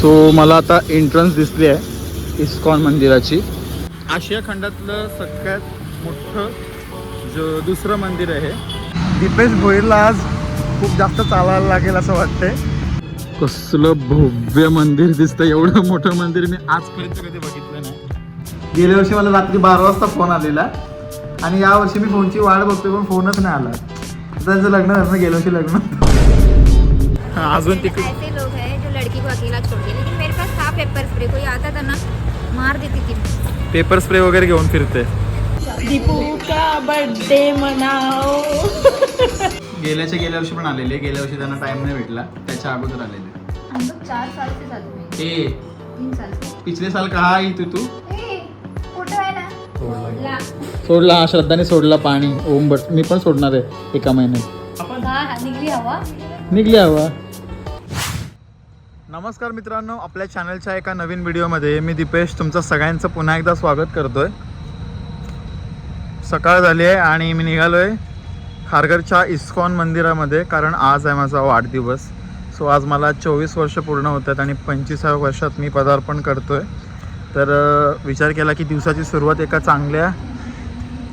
So मला आता entrance दिसली आहे इस्कॉन मंदिराची. आशिया खंडातलं सगळ्यात मोठं जो दुसरं मंदिर आहे. दीपेश भोईरला आज खूप जास्त चालायला लागेल असं वाटतंय. कसलं भव्य मंदिर दिसतं एवढं मोठं मंदिर मी आजपर्यंत कधी बघितलं नाही. गेल्या वर्षी मला रात्री बारा वाजता फोन आलेला. आणि या वर्षी मी फोनची वाट बघतोय पण फोनच नाही आला. त्यांचं लग्न झालं ना, गेल्या वर्षी लग्न हा, अजून तिकडे लड़की को अकेला छोड़ के। लेकिन मेरे पास था पेपर स्प्रे कोई आता था ना मार देती थी। पेपर स्प्रे वगैरे घेऊन फिरते? दीपू का बर्थडे मनाओ। गेल्याच्या गेल्या वर्षी पण आलेले गेल्या वर्षी त्यांना टाइम नाही भेटला त्याच्या अगोदर आलेले. हम लोग चार साल से साथ में. ए तीन साल से. पिछले साल कहा आई तू तू? ए, कुठं आहे ना? ला. सोडला हा श्रद्धाने सोडला पाणी ओम बट मी पण सोडणार आहे एका महिन्यात. हा निघली हवा. निघली हवा. नमस्कार मित्रांनो आपल्या चॅनलच्या एका नवीन व्हिडिओमध्ये मी दीपेश तुमचं सगळ्यांचं पुन्हा एकदा स्वागत करतोय. सकाळ झाली आहे आणि मी निघालो आहे खारघरच्या इस्कॉन मंदिरामध्ये कारण आज आहे माझा वाढदिवस. सो आज मला चोवीस वर्ष पूर्ण होत आहेत आणि पंचवीसाव्या वर्षात मी पदार्पण करतो आहे तर विचार केला की दिवसाची सुरुवात एका चांगल्या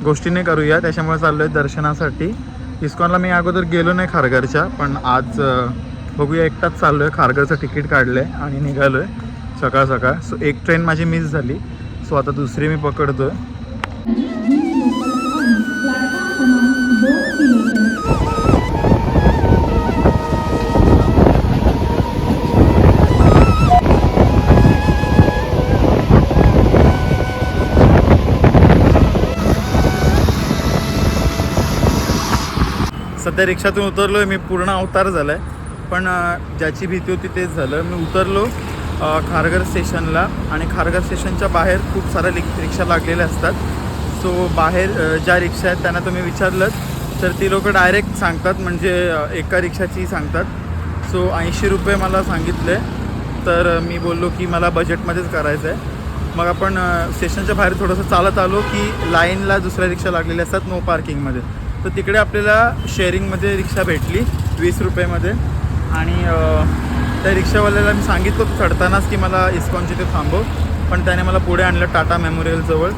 गोष्टीने करूया. त्याच्यामुळे चाललो आहे दर्शनासाठी. इस्कॉनला मी अगोदर गेलो नाही खारघरच्या पण आज बघूया एकटाच चाललो आहे खारघरचं तिकीट काढलं आहे आणि निघालो आहे सकाळ सकाळ. सो एक ट्रेन माझी मिस झाली. सो आता दुसरी मी पकडतो आहे सध्या रिक्षातून उतरलो आहे मी पूर्ण अवतार झाला आहे पण ज्याची भीती होती तेच झालं. मी उतरलो खारघर स्टेशनला आणि खारघर स्टेशनच्या बाहेर खूप साऱ्या लिक रिक्षा लागलेल्या असतात. सो बाहेर ज्या रिक्षा आहेत त्यांना तुम्ही विचारलं तर ती लोक डायरेक्ट सांगतात म्हणजे एका रिक्षाची सांगतात. सो ऐंशी रुपये मला सांगितले. तर मी बोललो की मला बजेटमध्येच करायचं आहे मग आपण स्टेशनच्या बाहेर थोडंसं चालत आलो की लाईनला दुसऱ्या रिक्षा लागलेल्या असतात नो पार्किंगमध्ये. तर तिकडे आपल्याला शेअरिंगमध्ये रिक्षा भेटली वीस रुपयेमध्ये. आणि त्या रिक्षावाल्याला मी सांगितलं होतं चढतानाच की मला इस्कॉनची ते थांबव. पण त्याने मला पुढे आणलं टाटा मेमोरियलजवळ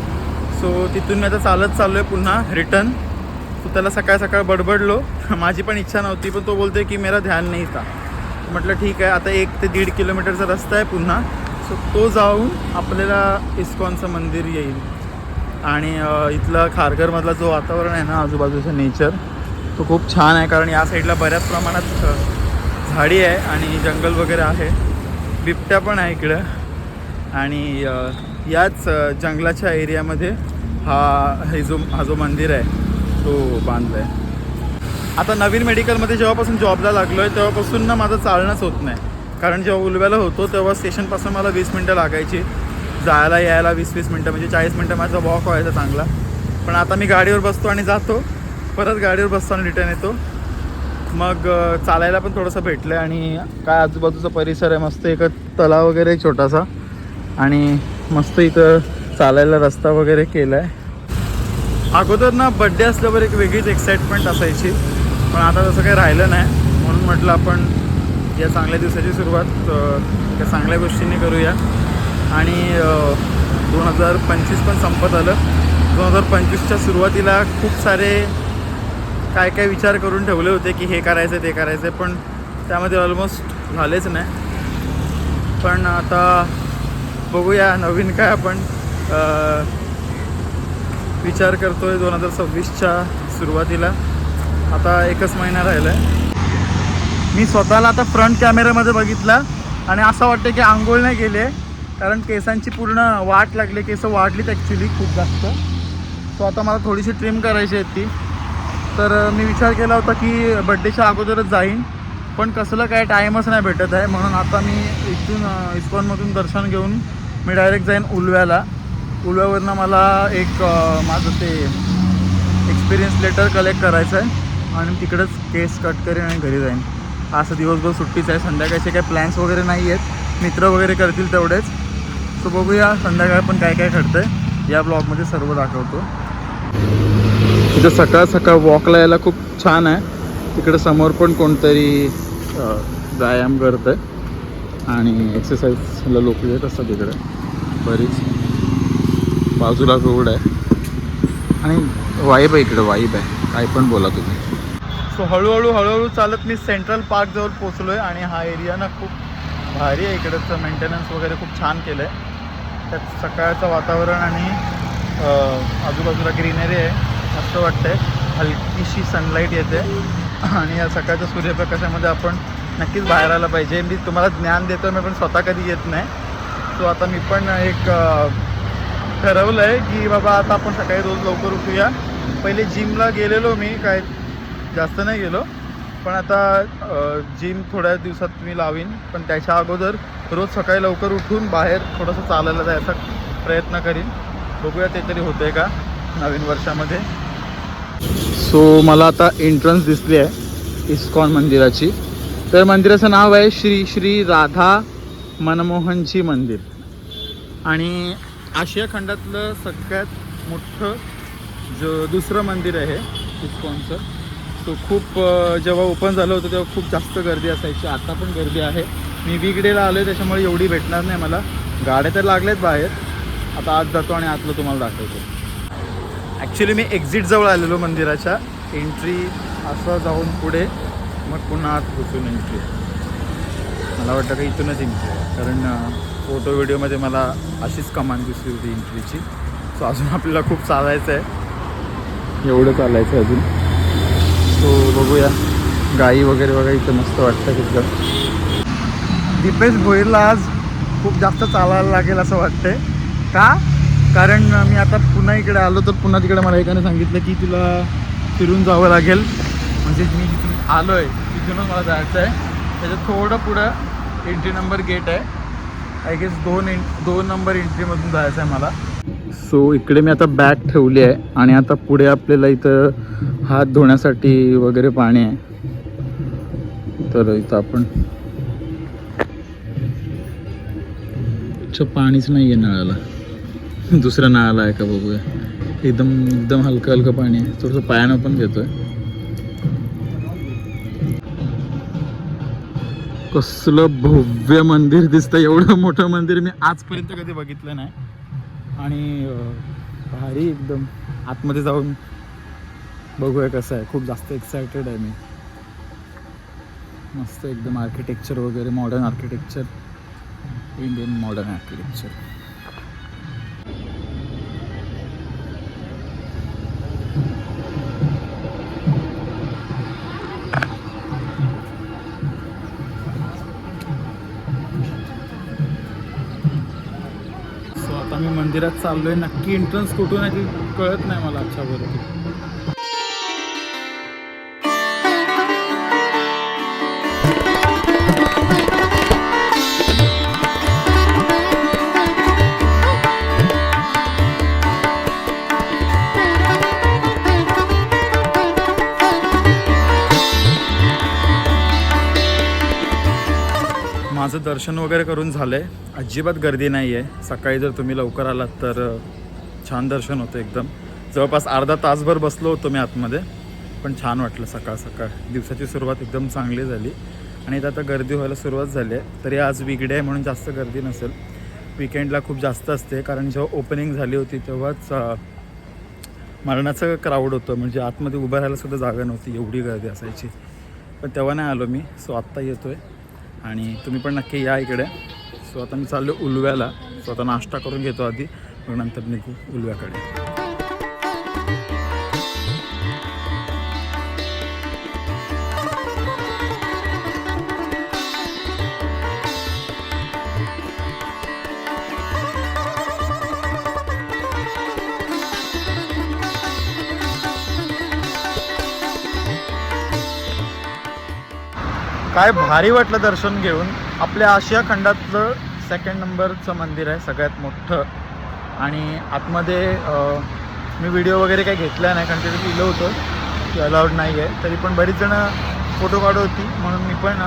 सो तिथून मी आता चालत चाललो आहे पुन्हा रिटर्न. सो त्याला सकाळ सकाळ बडबडलो. माझी पण इच्छा नव्हती पण तो बोलतोय की मेरा ध्यान नाही था. म्हटलं ठीक आहे आता एक ते दीड किलोमीटरचा रस्ता आहे पुन्हा. सो तो जाऊन आपल्याला इस्कॉनचं मंदिर येईल. आणि इथला खारघरमधला जो वातावरण आहे ना आजूबाजूचं नेचर तो खूप छान आहे. कारण या साईडला बऱ्याच प्रमाणात झाडी आहे आणि जंगल वगैरे आहे. बिबट्या पण आहे इकडं. आणि याच जंगलाच्या एरियामध्ये हा हे जो हा जो मंदिर आहे तो बांधला आहे आता नवीन मेडिकलमध्ये जेव्हापासून जॉबला लागलो आहे तेव्हापासून ना माझं चालणंच होत नाही. कारण जेव्हा उलव्याला होतो तेव्हा स्टेशनपासून मला वीस मिनटं लागायची. जायला यायला वीस वीस मिनटं म्हणजे चाळीस मिनटं माझा वॉक व्हायचा चांगला. पण आता मी गाडीवर बसतो आणि जातो. परत गाडीवर बसतो आणि रिटर्न येतो. मग चालायला पण थोडंसं भेटलं आहे आणि काय आजूबाजूचा परिसर आहे मस्त एक तलाव वगैरे छोटासा. आणि मस्त इथं चालायला रस्ता वगैरे केला आहे अगोदर ना बड्डे असल्यावर एक वेगळीच एक्साइटमेंट असायची. पण आता तसं काही राहिलं नाही. म्हणून म्हटलं आपण या चांगल्या दिवसाची सुरुवात त्या या चांगल्या गोष्टींनी करूया. आणि दोन हजार पंचवीस पण संपत आलं. दोन हजार पंचवीसच्या सुरुवातीला खूप सारे काय काय विचार करून ठेवले होते की हे करायचं ते करायचं पण त्यामध्ये ऑलमोस्ट झालेच नाही. पण आता बघूया नवीन काय आपण विचार विचार करतोय दोन हजार सव्वीसच्या सुरुवातीला. आता एकच महिना राहिला आहे मी स्वतःला आता फ्रंट कॅमेऱ्यामध्ये बघितला आणि असं वाटतं की आंघोळ नाही केली आहे कारण केसांची पूर्ण वाट लागली केस वाढलीत ॲक्च्युली खूप जास्त. सो आता मला थोडीशी ट्रिम करायची आहे ती. तर मी विचार केला होता की बड्डेच्या अगोदरच जाईन पण कसलं काय टाईमच नाही भेटत आहे. म्हणून आता मी इथून इस्कॉनमधून दर्शन घेऊन मी डायरेक्ट जाईन उलव्याला. उलव्यावरनं मला एक माझं ते एक्सपिरियन्स लेटर कलेक्ट करायचं आहे आणि तिकडंच केस कट करेन आणि घरी जाईन. असं दिवसभर सुट्टीच आहे. संध्याकाळचे काही प्लॅन्स वगैरे नाही आहेत. मित्र वगैरे करतील तेवढेच. सो बघूया संध्याकाळ पण काय काय घडतंय. या ब्लॉगमध्ये सर्व दाखवतो. इथं सकाळ सकाळ वॉकला यायला खूप छान आहे. तिकडे समोर पण कोणतरी व्यायाम करत आहे आणि एक्सरसाइजला लोक येत असतात तिकडे बरीच. बाजूला रोड आहे. आणि वाईब आहे इकडे वाईब आहे. काय पण बोला तुम्ही. सो हळूहळू हळूहळू चालत मी सेंट्रल पार्क जवळ पोचलो आहे आणि हा एरिया ना खूप भारी आहे. इकडचं मेंटेनन्स वगैरे खूप छान केलं आहे त्यात सकाळचं वातावरण आणि आजूबाजूला ग्रीनरी आहे. मस्त वाटतंय. हलकीशी सनलाईट येते. आणि या सकाळच्या सूर्यप्रकाशामध्ये आपण नक्कीच बाहेर आलं पाहिजे. मी तुम्हाला ज्ञान देतो मी पण स्वतः कधी येत नाही. सो आता मी पण एक ठरवलं आहे की बाबा आता आपण सकाळी रोज लवकर उठूया. पहिले जिमला गेलेलो मी काय जास्त नाही गेलो. पण आता जिम थोड्या दिवसात मी लावीन. पण त्याच्या अगोदर रोज सकाळी लवकर उठून बाहेर थोडंसं चालायला जायचा प्रयत्न करीन. बघूया ते तरी होते का नवीन वर्षामध्ये. सो मला आता एंट्रन्स दिसली आहे इस्कॉन मंदिराची. तर मंदिराचं नाव आहे श्री श्री राधा मनमोहनजी मंदिर. आणि आशिया खंडातलं सगळ्यात मोठं जो दुसरं मंदिर आहे इस्कॉनचं सो खूप जेव्हा ओपन झालं होतं तेव्हा खूप जास्त गर्दी असायची. आता पण गर्दी आहे. मी वीकडेला आलो आहे त्याच्यामुळे एवढी भेटणार नाही मला. गाड्या तर लागल्यात बाहेर. आता आत जातो आणि आतलं तुम्हाला दाखवतो. ॲक्च्युली मी एक्झिट जवळ आलेलो मंदिराच्या. एंट्री असं जाऊन पुढे मग पुन्हा आत घुसून एंट्री मला वाटतं का इथूनच एंट्री आहे. कारण फोटो व्हिडिओमध्ये मला अशीच कमान दिसली होती एंट्रीची सो अजून आपल्याला खूप चालायचं आहे एवढं चालायचं आहे अजून. सो बघूया. गाई वगैरे वगैरे इथं मस्त वाटतं तिथलं. दीपेश भोईरला आज खूप जास्त चालायला लागेल असं वाटतंय. का? कारण मी आता पुन्हा इकडे आलो तर पुन्हा तिकडे मला एकाने सांगितलं की तुला फिरून जावं लागेल. म्हणजे मी जिथून आलो आहे तिथूनच मला जायचं आहे त्याच्यात थोडं पुढं एंट्री नंबर गेट आहे. आय गेस दोन एं दोन नंबर एंट्रीमधून जायचं आहे मला. सो इकडे मी आता बॅग ठेवली आहे आणि आता पुढे आपल्याला इथं हात धुण्यासाठी वगैरे पाणी आहे. तर इथं आपण अच्छा पाणीच नाही आहे नळाला. दुसऱ्या नळाला आहे का बघूया. एकदम एकदम हलकं हलकं पाणी आहे. थोडंसं पायानं पण घेतोय. कसलं भव्य मंदिर दिसतं एवढं मोठं मंदिर मी आजपर्यंत कधी बघितलं नाही. आणि भारी एकदम. आतमध्ये जाऊन बघूया कसं आहे. खूप जास्त एक्सायटेड आहे मी. मस्त एकदम आर्किटेक्चर वगैरे modern architecture Indian modern architecture आता मी मंदिरात चाललोय. नक्की एंट्रन्स कुठून आहे ते कळत नाही मला अच्छा माझं दर्शन वगैरे करून झालं आहे अजिबात गर्दी नाही आहे सकाळी जर तुम्ही लवकर आलात तर छान दर्शन होतं एकदम. जवळपास अर्धा तासभर बसलो होतो मी आतमध्ये पण छान वाटलं सकाळ सकाळ. दिवसाची सुरुवात एकदम चांगली झाली. आणि इथं आता गर्दी व्हायला सुरुवात झाली आहे. तरी आज वीकडे आहे म्हणून जास्त गर्दी नसेल. विकेंडला खूप जास्त असते. कारण जेव्हा ओपनिंग झाली होती तेव्हाच मरणाचं क्राऊड होतं. म्हणजे आतमध्ये उभं राहायला सुद्धा जागा नव्हती. एवढी गर्दी असायची. पण तेव्हा नाही आलो मी. सो आत्ता येतो आहे आणि तुम्ही पण नक्की या इकडे. सो आता मी चाललो उलव्याला. सो आता नाश्ता करून घेतो आधी. मग नंतर निघू उलव्याकडे. काय भारी वाटलं दर्शन घेऊन. आपल्या आशिया खंडातलं सेकंड नंबरचं मंदिर आहे सगळ्यात मोठं. आणि आतमध्ये मी व्हिडिओ वगैरे काही घेतला नाही कारण तिथे लिहिलं होतं की अलाउड नाही आहे. तरी पण बरीच जणं फोटो काढत होती म्हणून मी पण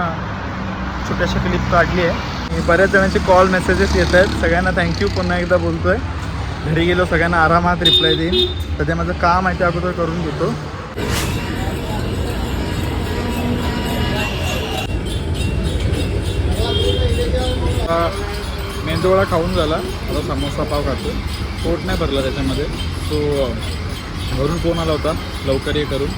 छोट्याशा क्लिप काढली आहे. बऱ्याच जणांचे कॉल मेसेजेस येत आहेत. सगळ्यांना थँक्यू पुन्हा एकदा बोलतो आहे घरी गेलो सगळ्यांना आरामात रिप्लाय देईन. सध्या माझं काम आहे ते अगोदर करून घेतो. आता मेंदूवडा खाऊन झाला. आता समोसा पाव खातो. पोट नाही भरला त्याच्यामध्ये. तो घरून फोन आला होता. लवकर ये करून.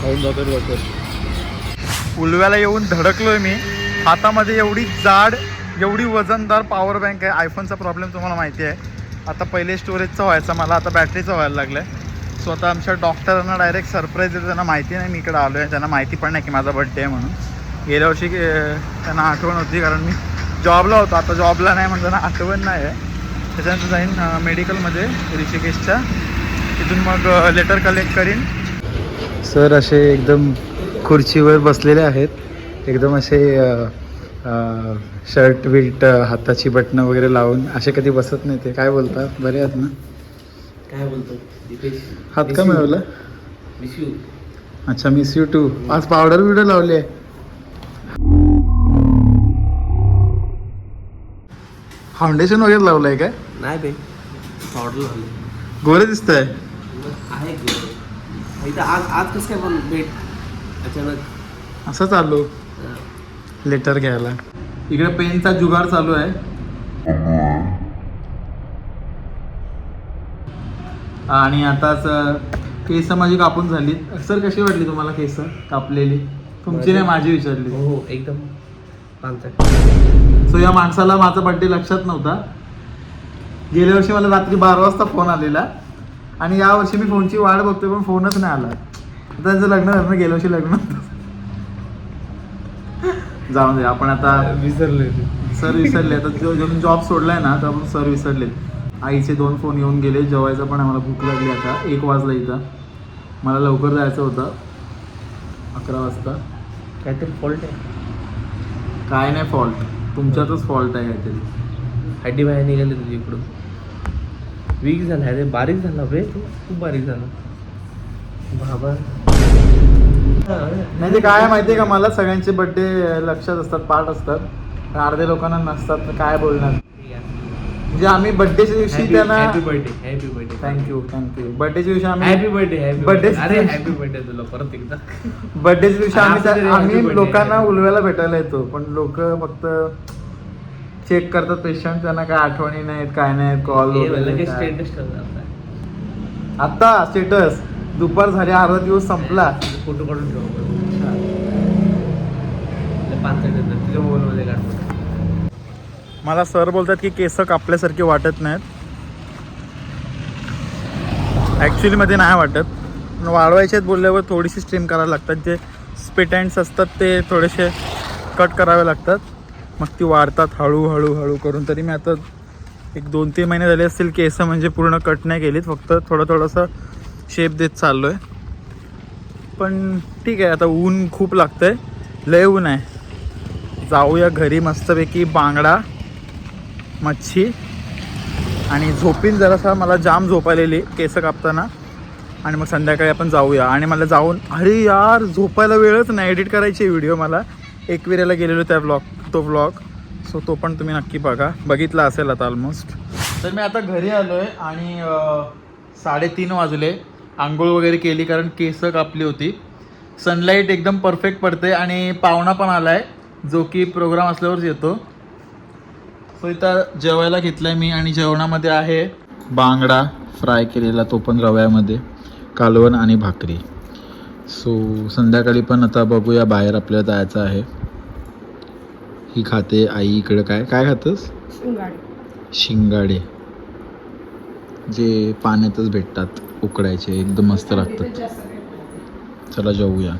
खाऊन जातो लवकर. उलव्याला येऊन धडकलोय मी. हातामध्ये एवढी जाड एवढी वजनदार पॉवर बँक आहे. आयफोनचा प्रॉब्लेम तुम्हाला माहिती आहे. आता पहिले स्टोरेजचा व्हायचा मला. आता बॅटरीचा व्हायला लागलं आहे सो आता आमच्या डॉक्टरांना डायरेक्ट सरप्राईज देतो त्यांना माहिती नाही मी इकडे आलो आहे त्यांना माहिती पण नाही की माझा बड्डे आहे म्हणून. गेल्या वर्षी त्यांना आठवण होती कारण मी जॉबला होतो. आता जॉबला नाही म्हणून त्यांना आठवण नाही आहे. त्याच्यानंतर जाईन मेडिकलमध्ये ऋषिकेशच्या. तिथून मग लेटर कलेक्ट करीन. सर असे एकदम खुर्चीवर बसलेले आहेत. एकदम असे शर्ट विल्ट हाताची बटणं वगैरे लावून असे कधी बसत नाही ते. काय बोलतात? बरे आहेत ना? काय बोलतो? हात का मिळवला? मिस यू अच्छा मिस यू टू आज पावडर बिवडर लावली आहे. फाउंडेशन वगैरे लावलं आहे काय? नाही बे पावडर लावली गोरे दिसत आहे आहे की? इथं आज आज कसं काय पण भेट. अचानक. असं चालू. अं, लेटर घ्यायला. इकडे पेनचा जुगार चालू आहे. आणि आताच अं, केस माझी कापून झाली सर कशी वाटली तुम्हाला केस? कापलेली. तुमची नाही माझी विचारली. हो हो एकदम. पानसट सो या माणसाला माझा बड्डे लक्षात नव्हता. गेल्या वर्षी मला रात्री बारा वाजता फोन आलेला. आणि या वर्षी मी फोनची वाट बघतोय पण फोनच नाही आला. त्यांचं लग्न झालं ना, गेल्या वर्षी लग्न. जाऊन दे आपण आता विसरले सर विसरले. आता जो जो जॉब सोडलाय ना तर आपण सर विसरले. आईचे दोन फोन येऊन गेले जेवायचं पण आम्हाला भूक लागली आता. एक वाजला इथं. मला लवकर जायचं होतं. अकरा वाजता. काहीतरी फॉल्ट आहे. काय नाही फॉल्ट तुमच्यातच फॉल्ट आहे काहीतरी. हड्डी बाहेर निघाली तुझी इकडून. वीक झाला. अरे बारीक झाला. बे तू खूप बारीक झाला. बाबा. नाही ते काय आहे माहितीये का? मला सगळ्यांचे बड्डे लक्षात असतात पाठ असतात. पण अर्ध्या लोकांना नसतात. काय बोलणार? म्हणजे आम्ही बड्डेच्या दिवशी त्यांना happy birthday happy birthday thank you thank you बड्डेच्या दिवशी आम्ही happy birthday happy Birthday. Birthday अरे हॅपी बर्थडे तुला परत एकदा. बड्डेच्या दिवशी आम्ही असं तरी त्या- happy आम्ही birthday. लोकांना उलवायला भेटायला येतो पण लोक फक्त चेक करतात पेशंट त्यांना काय आठवणी नाहीत काय नाहीत कॉल हे लगेच. स्टेटस आता स्टेटस दुपार झाली अर्धा दिवस संपला. फोटो काढून ठेव. पाच तुझ्या मोबाईलमध्ये काढतो मला सर बोलतात की केस कापल्यासारखे वाटत नाहीत. ॲक्च्युलीमध्ये नाही वाटत. पण वाढवायचे बोलल्यावर थोडीशी स्ट्रीम करायला लागतात. जे स्पिटँड्स असतात ते थोडेसे कट करावे लागतात. मग ती वाढतात हळूहळू हळू करून. तरी मी आता एक दोन तीन महिने झाले असतील केस म्हणजे पूर्ण कट नाही केलीत. फक्त थोडं थोडंसं शेप देत चाललो आहे पण ठीक आहे आता ऊन खूप लागतं आहे लय ऊन आहे. जाऊया घरी मस्तपैकी. बांगडा मच्छी आणि झोपीन जरासा मला जाम झोपायलेली केस कापताना. आणि मग संध्याकाळी आपण जाऊया. आणि मला जाऊन अरे यार झोपायला वेळच नाही. एडिट करायची व्हिडिओ मला. एकविरेला गेलेलो त्या ब्लॉग तो ब्लॉग सो तो पण तुम्ही नक्की बघा. बघितला असेल आता ऑलमोस्ट तर मी आता घरी आलो आहे आणि साडेतीन वाजले. आंघोळ वगैरे केली कारण केस कापली होती. सनलाईट एकदम परफेक्ट पडते आणि पाहुणा पण आला आहे जो की प्रोग्राम असल्यावरच येतो. सो इथं जेवायला घेतलंय मी आणि जेवणामध्ये आहे बांगडा फ्राय केलेला तो पण रव्यामध्ये कालवण आणि भाकरी. सो संध्याकाळी पण आता बघूया बाहेर आपल्याला जायचं आहे. ही खाते आई इकडं काय? काय खातस? शिंगाडे. जे पाण्यातच भेटतात उकडायचे एकदम मस्त लागतात. चला जाऊया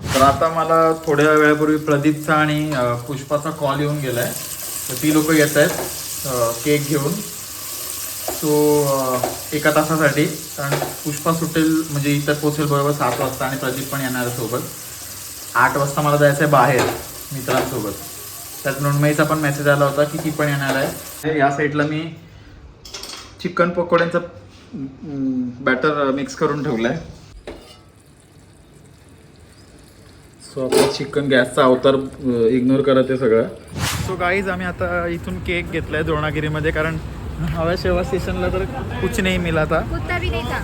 तर आता मला थोड्या वेळापूर्वी प्रदीपचा आणि पुष्पाचा कॉल येऊन गेलाय. तर ती लोक येत आहेत केक घेऊन. सो एका तासासाठी. कारण पुष्पा सुटेल म्हणजे इथं पोचेल बरोबर सात वाजता आणि प्रदीप पण येणार आहे सोबत. आठ वाजता मला जायचं आहे बाहेर मित्रांसोबत. त्यात नोंदमईचा पण मेसेज आला होता की ती पण येणार आहे. या साईडला मी चिकन पकोड्यांचं बॅटर मिक्स करून ठेवलं आहे सो आपण चिकन गॅसचा अवतार इग्नोर करत आहे सगळं. सो गाईज आम्ही आता इथून केक घेतलाय द्रोणागिरीमध्ये कारण हव्या शेवा स्टेशनला तर कुछ नाही मिला था कुत्ता भी नहीं था.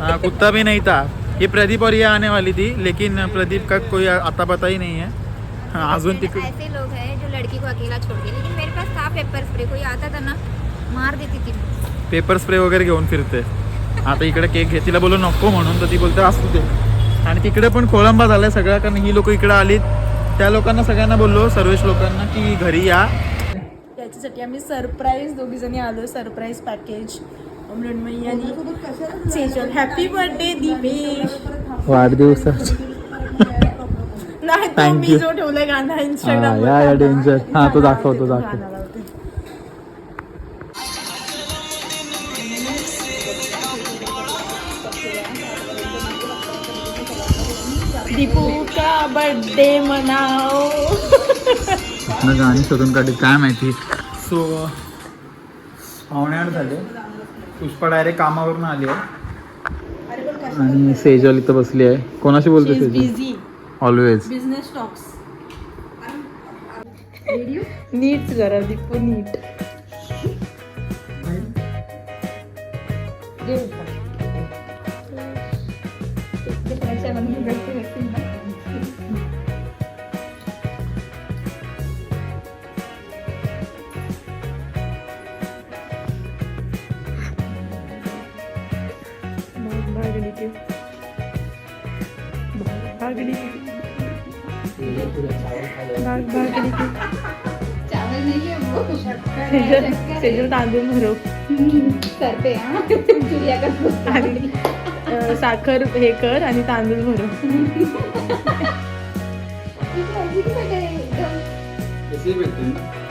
हाँ कुत्ता भी नहीं था. ये प्रदीप और ये आने वाली थी लेकिन प्रदीप का कोई आता पता ही नहीं है. हाँ, अजून तिक ऐसे लोग हैं जो लड़की को अकेला छोड़ के लेकिन मेरे पास था पेपर स्प्रे कोई आता था ना मार देती थी पेपर स्प्रे वगैरे घेऊन फिरते. आता इकडे केक घे तिला बोलू नको म्हणून तर ती बोलते असू दे. आणि तिकडे पण खोळंबा झालाय सगळा कारण ही लोक इकडे आलीत. त्या लोकांना सगळ्यांना बोललो सर्वेश लोकांना की घरी या. त्याच्यासाठी आम्ही सरप्राईज दोघी जणी आलो सरप्राईज पॅकेज. मृण्मयी आणि सेजल. Happy birthday Deepesh. वाढदिवसाचा नाही तो मी. जो ठेवलाय गाणं हा, इंस्टाग्राम. हा, तो दाखव, तो दाखव. बर्थडे मनाओ. कुठनं गाणी शोधून काढली. काय माहिती? सो पावणे आठ झाले. पुष्पा डायरेक्ट कामावरून आली आहे. आणि सेजल इथं बसली आहे. कोणाशी बोलते सेजल? ऑलवेज बिझनेस टॉक्स नीट जरा दीपू नीट है तांदूळ हाँ। आणि अं, साखर हे कर आणि तांदूळ एकदम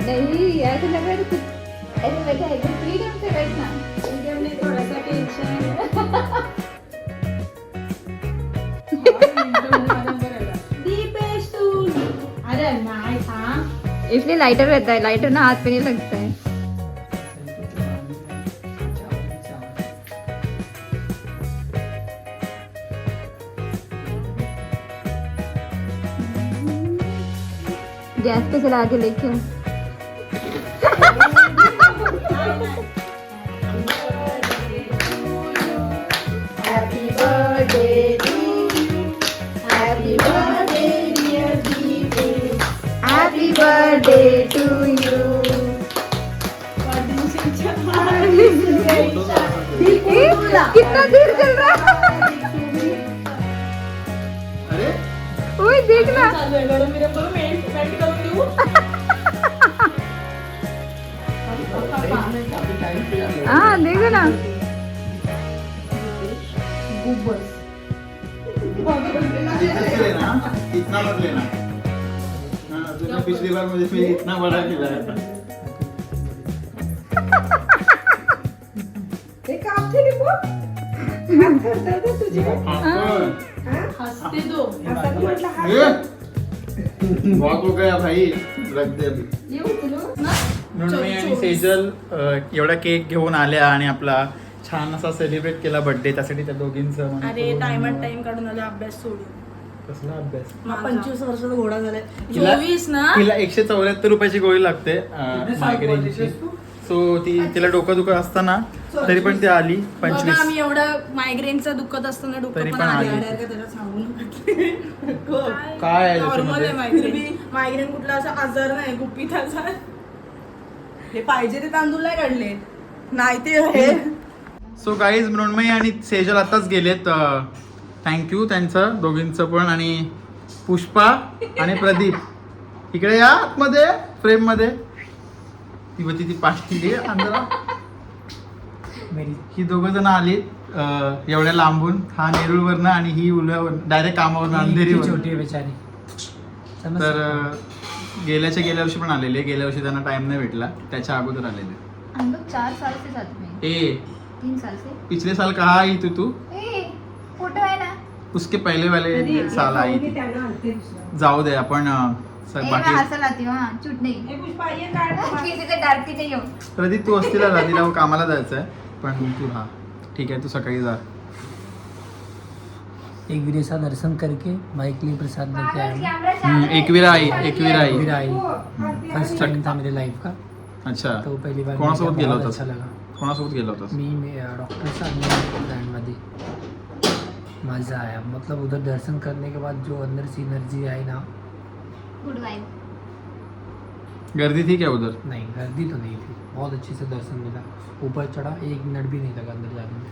नहीं इसलिए लाइटर रहता है लाइटर ना हाथ पे नहीं लगता है। गैस पे चला के लेके birthday to you. कितना देर चल रहा है? अरे? ओए करून देऊ हाँ देखो ना। इतना मत लेना। पिछली बार मुझे फिर इतना बड़ा खिलाया था हाँ, हसते दो ये बहुत हो? गया भाई? रख दे अभी मृण्मयी आणि सेजल एवढा केक घेऊन आल्या आणि आपला छान असा सेलिब्रेट केला बर्थडे त्यासाठी त्या दोघींचं अरे टाइमात टाइम काढून आले अभ्यास सोडून. कसला अभ्यास. पंचवीस वर्षाचा घोडा झालाय. तिला- चोवीस ना? तिला एकशे चौऱ्याहत्तर रुपयाची गोळी लागते मायग्रेनची सो ती तिला डोकं दुखत असताना तरी पण ती आली बघा पंचवीस. आम्ही एवढं मायग्रेनचं दुखत असताना तरी डोकं पण पण आले. आली. आले का त्याला सांगू नका काय आहे नॉर्मल त्याच्यामध्ये? आहे मायग्रेन मायग्रेन कुठला असा आजार नाही गुपिताचा हे पाहिजे ते तांदूळ नाही काढले. नाही ते हे सो गाईज मृण्मयी आणि सेजल आताच गेलेत थँक्यू त्यांचं दोघींचं पण आणि पुष्पा आणि प्रदीप. इकडे या आतमध्ये फ्रेममध्ये ती होती ती पाठी अंधरा ही दोघ जण आली एवढ्या लांबून. हा नेरूळवरनं आणि ही उलव्यावर डायरेक्ट कामावरनं अंधेरीवर छोटी आहे बेचारी. तर गेल्याच्या गेल्या वर्षी पण आलेले गेल्या वर्षी त्यांना टाइम नाही भेटला. त्याच्या अगोदर आलेले हम लोग चार साल से साथ में. हैं। ए. तीन साल से पिछले साल कहा आई तू तू? फोटो है ना. उसके पहले वाले साल आई थी। जाऊ दे आपण अं, स- ए, मैं बाकी हंसा लाती हूँ हाँ झूठ नहीं. हे पुष्पा ये काढ किसी से डरती नहीं हूँ प्रदीप तू असतील राहा तिला कामाला जायचं आहे पण तू राहा ठीक आहे तू सकाळी जा. एक सा दर्शन करके लिए प्रसाद लेके आया हूँ। कैमरा हम्म, एकवीरा आई एकवीरा आई फिर आई फर्स्ट टाइम था मेरे लाइफ का? अच्छा. तो पहली बार कोणासोबत गेला होतास? अच्छा लगा कोणासोबत गेला होतास? मी डॉक्टर ब्रँडमध्ये मज़ा आया। मतलब उधर दर्शन करने के बाद जो अंदर से एनर्जी आई ना। गुड वाइब गर्दी थी क्या उधर? नहीं गर्दी तो नहीं थी। बहुत अच्छे से दर्शन मिला। ऊपर चढ़ा एक मिनट भी नहीं लगा अंदर जाने में।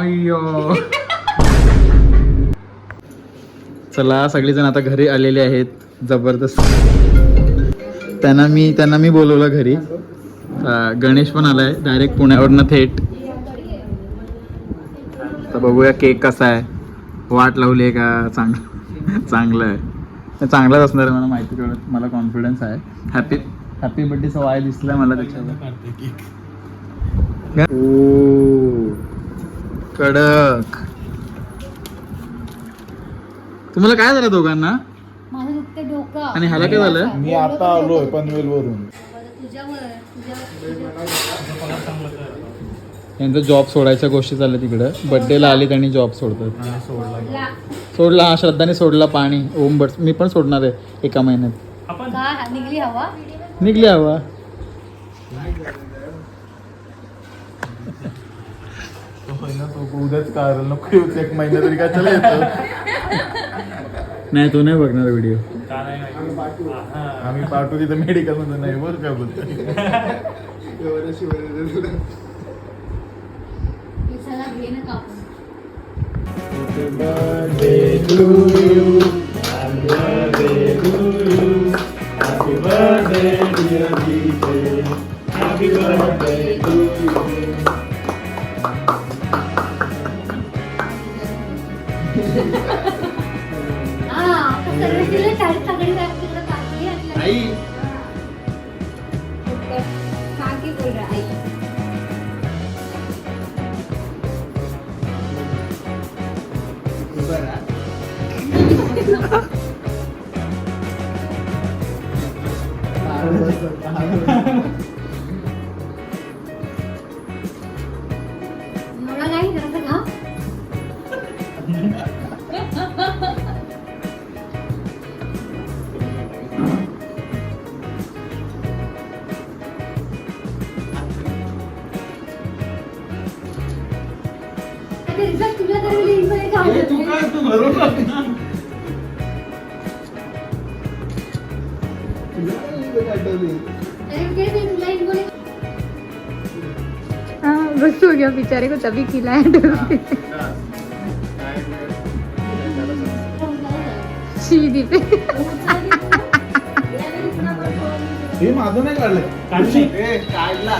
अय्यो। चला सगळेजण आता घरी आलेले आहेत जबरदस्त. त्यांना मी त्यांना मी बोलवलं घरी. गणेश पण आलाय डायरेक्ट पुण्यावरनं थेट. तर बघूया केक कसा आहे. वाट लावली आहे का? चांगलं चांगलं आहे. चांगलाच असणार आहे मला माहिती कळत मला कॉन्फिडन्स आहे. हॅपी हॅपी बर्थडेचा वाय दिसलाय मला त्याच्यावर. ओ कडक. तुम्हाला काय झालं दोघांना? माझं दुखते डोकं. आणि ह्याला काय झालं? मी आता आलोय पनवेल वरून यांचा जॉब सोडायच्या गोष्टी चालल्या तिकडं. बर्थडेला आली त्यांनी जॉब सोडतात. सोडला. हा श्रद्धाने सोडला पाणी ओम बट मी पण सोडणार आहे एका महिन्यात. का? निघली हवा. निघली हवा. उद्याच काय नको येऊच एक महिना तरी काय चला येतो? नाही तो नाही बघणार व्हिडिओ आम्ही पाठवू तिथं मेडिकलमध्ये नाही बरं काय घे ना कापून हा, आता सर्व दिलं टाळी तगडी टाक तिकडं टाकली आणि लगेच- आई बस हो गया बेचारे को तभी खिलाया शीदी पे हे माझं नाही काढलंय काढला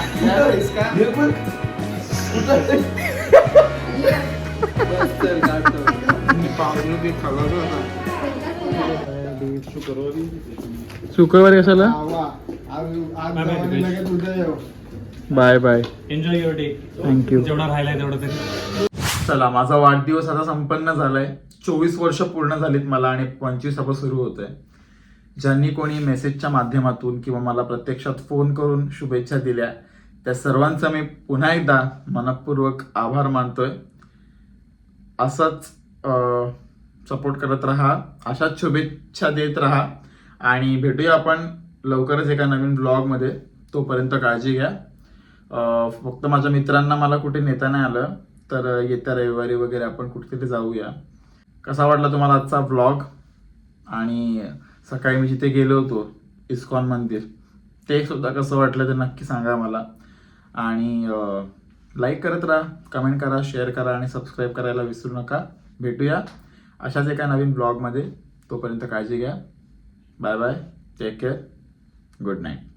शुक्रवारी कशाला bye bye enjoy your day thank you जेवढा राहिलाय तेवढं तरी. चला माझा वाढदिवस आता संपन्न झालाय. चोवीस वर्ष पूर्ण झालीत मला आणि पंचवीस आपण सुरू होत आहे ज्यांनी कोणी मेसेजच्या माध्यमातून किंवा मला प्रत्यक्षात फोन करून शुभेच्छा दिल्या त्या सर्वांचा मी पुन्हा एकदा मनपूर्वक आभार मानतोय. असाच सपोर्ट करत राहा अशाच शुभेच्छा देत राहा आणि भेटूया आपण लवकरच एका नवीन ब्लॉगमध्ये तोपर्यंत काळजी घ्या. फक्त माझ्या मित्रांना मला कुठे नेता नाही आलं तर येत्या रविवारी वगैरे आपण कुठेतरी जाऊया. कसा वाटला तुम्हाला आजचा व्लॉग आणि सकाळी मी जिथे गेलो होतो इस्कॉन मंदिर ते सुद्धा कसं वाटलं ते नक्की सांगा मला. आणि लाईक करत राहा कमेंट करा शेअर करा आणि सबस्क्राईब करायला विसरू नका. भेटूया. अशाच एका नवीन ब्लॉगमध्ये तोपर्यंत काळजी घ्या. Bye bye take care good night